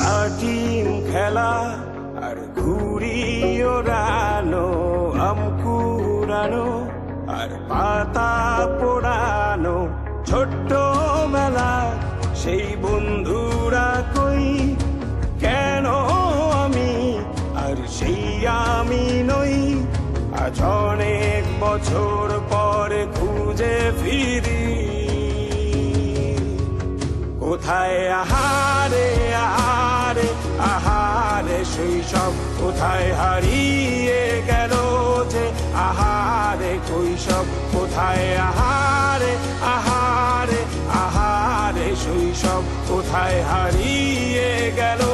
লাটিম খেলা, আর ঘুড়ি ওড়ানো আম কুড়ানো আর পাতা পোড়ানো। ছোট্ট মেলা, সেই বন্ধুরা কই? কেন আমি? আর সেই আমি নই। আজ অনেক বছর পর খুঁজে ফিরি। কোথায় আহা শৈশব কোথায় হারিয়ে গেল যে? আহারে কৈশব, কোথায় আহারে আহারে আহারে শৈশব কোথায় হারিয়ে গেল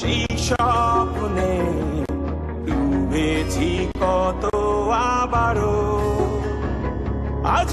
সেই স্বপ্নে ডুবেছি কত আবারও। আজ